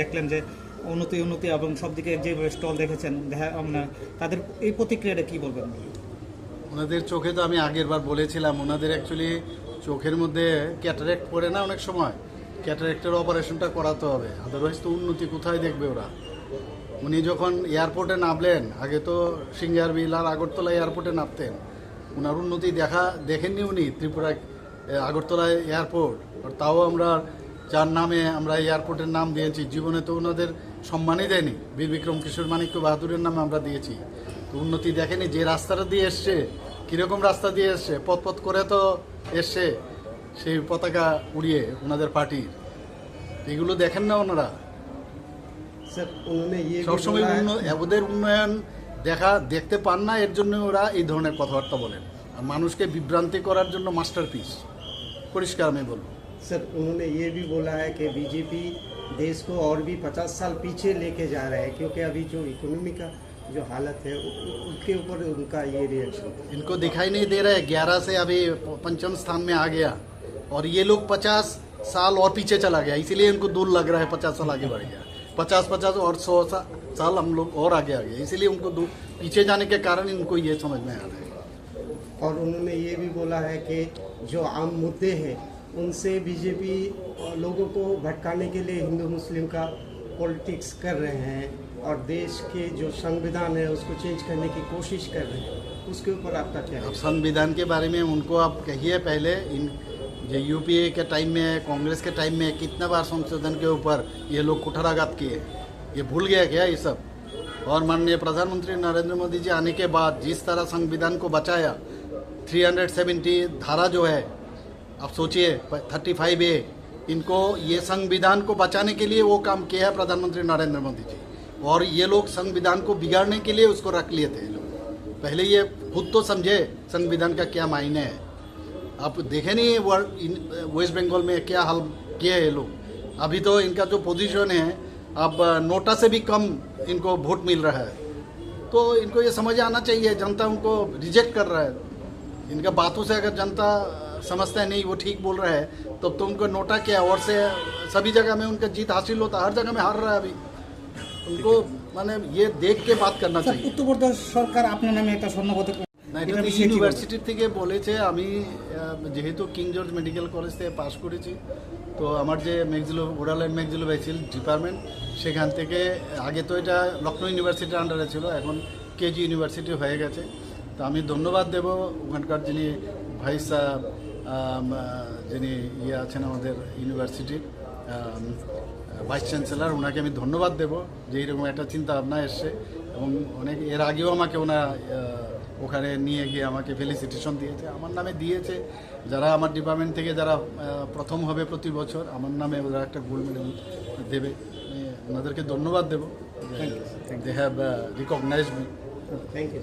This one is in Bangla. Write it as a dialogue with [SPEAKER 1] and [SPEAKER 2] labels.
[SPEAKER 1] দেখলেন যে উন্নতি উন্নতি এবং সব দিকে যে স্টল দেখেছেন, দেখা তাদের এই প্রতিক্রিয়াটা কি বলবেন?
[SPEAKER 2] ওনাদের চোখে তো আমি আগের বার বলেছিলাম, ওনাদের অ্যাকচুয়ালি চোখের মধ্যে ক্যাটারেক্ট পড়ে না অনেক সময়। ক্যাটারেক্টের অপারেশনটা করাতে হবে আদারওয়াইজ তো উন্নতি কোথায় দেখবে ওরা? উনি যখন এয়ারপোর্টে নামলেন, আগে তো সিঙ্গারবিল আর আগরতলা এয়ারপোর্টে নামতেন। ওনার উন্নতি দেখা দেখেননি উনি ত্রিপুরা আগরতলা এয়ারপোর্ট তাও আমরা যার নামে আমরা এয়ারপোর্টের নাম দিয়েছি। জীবনে তো ওনাদের সম্মানই দেয়নি। বীর বিক্রম কিশোর মানিক্য বাহাদুরের নামে আমরা দিয়েছি। তো উন্নতি দেখেনি। যে রাস্তাটা দিয়ে এসছে কীরকম রাস্তা দিয়ে এসছে পথ করে তো এসছে সেই পতাকা উড়িয়ে ওনাদের পার্টির। এগুলো দেখেন না ওনারা। সবসময় ওদের উন্নয়ন দেখা দেখতে পান না এর জন্য ওরা এই ধরনের কথাবার্তা বলেন। আর মানুষকে বিভ্রান্তি করার জন্য মাস্টার পিস পরিষ্কার আমি বলব।
[SPEAKER 3] सर उन्होंने ये भी बोला है कि बीजेपी देश को और भी 50 साल पीछे लेके जा रहा है क्योंकि अभी जो इकोनॉमी का जो हालत है उसके ऊपर उनका ये रिएक्शन
[SPEAKER 2] इनको दिखाई नहीं दे रहा है ग्यारह से अभी पंचम स्थान में आ गया और ये लोग पचास साल और पीछे चला गया इसीलिए इनको दूर लग रहा है पचास साल आगे बढ़ गया। पचास पचास और सौ सा- साल हम लोग और आगे आ गए इसीलिए उनको दूर पीछे जाने के कारण इनको ये समझ में आ रहा है।
[SPEAKER 3] और उन्होंने ये भी बोला है कि जो आम मुद्दे हैं उनसे बीजेपी लोगों को भटकाने के लिए हिंदू मुस्लिम का पॉलिटिक्स कर रहे हैं और देश के जो संविधान है उसको चेंज करने की कोशिश कर रहे हैं, उसके ऊपर आपका क्या है?
[SPEAKER 2] संविधान के बारे में उनको आप कहिए पहले, इन जो यूपीए के टाइम में कांग्रेस के टाइम में कितना बार संशोधन के ऊपर ये लोग कुठाराघात किए? ये भूल गया क्या ये सब? और माननीय प्रधानमंत्री नरेंद्र मोदी जी आने के बाद जिस तरह संविधान को बचाया 370 धारा जो है आप सोचिए 35 ए इनको ये संविधान को बचाने के लिए वो काम किया है प्रधानमंत्री नरेंद्र मोदी जी। और ये लोग संविधान को बिगाड़ने के लिए उसको रख लिए थे। लोग पहले ये खुद तो समझे संविधान का क्या मायने है। आप देखे नहीं वेस्ट बंगाल में क्या हाल किए हैं ये लोग। अभी तो इनका जो पोजीशन है, अब नोटा से भी कम इनको वोट मिल रहा है। तो इनको ये समझ आना चाहिए, जनता उनको रिजेक्ट कर रहा है। इनका बातों से अगर जनता समझता है नहीं वो ठीक बोल रहा है तब तो उनको नोटा क्या और से सभी जगह में उनका जीत हासिल होता है हर जगह में हार रहा है अभी उनको माने ये देख के बात करना
[SPEAKER 1] স্যার
[SPEAKER 2] चाहिए
[SPEAKER 1] উত্তরপ্রদেশ সরকার আপনার নামে একটা স্বর্ণ পদক
[SPEAKER 2] না এটা
[SPEAKER 1] এটা
[SPEAKER 2] তো
[SPEAKER 1] বিষয়ে কি বলবেন?
[SPEAKER 2] ইউনিভার্সিটির থেকে বলেছে আমি আহ, যেহেতু কিং জর্জ মেডিকেল কলেজ থেকে পাশ করেছি তো আমার যে maxillo oral and ম্যাগজিলো vaccine department সেখান থেকে আগে তো এটা লখনৌ ইউনিভার্সিটির আন্ডারে ছিল এখন কেজি ইউনিভার্সিটি হয়ে গেছে তো আমি ধন্যবাদ দেব ওখানকার যিনি ভাইস আহ, আম, আহ, Um, uh, যিনি ইয়ে আছেন আমাদের ইউনিভার্সিটির ভাইস চ্যান্সেলার ওনাকে আমি ধন্যবাদ দেব যে এরকম একটা চিন্তা ভাবনা এসছে এবং অনেক এর আগেও আমাকে ওনা ওখানে নিয়ে গিয়ে আমাকে ফেলিসিটেশন দিয়েছে। আমার নামে দিয়েছে। যারা আমার ডিপার্টমেন্ট থেকে যারা প্রথম হবে প্রতি বছর আমার নামে ওরা একটা গোল্ড মেডেল দেবে। ওনাদেরকে ধন্যবাদ দেবো। They have recognise
[SPEAKER 3] me thank you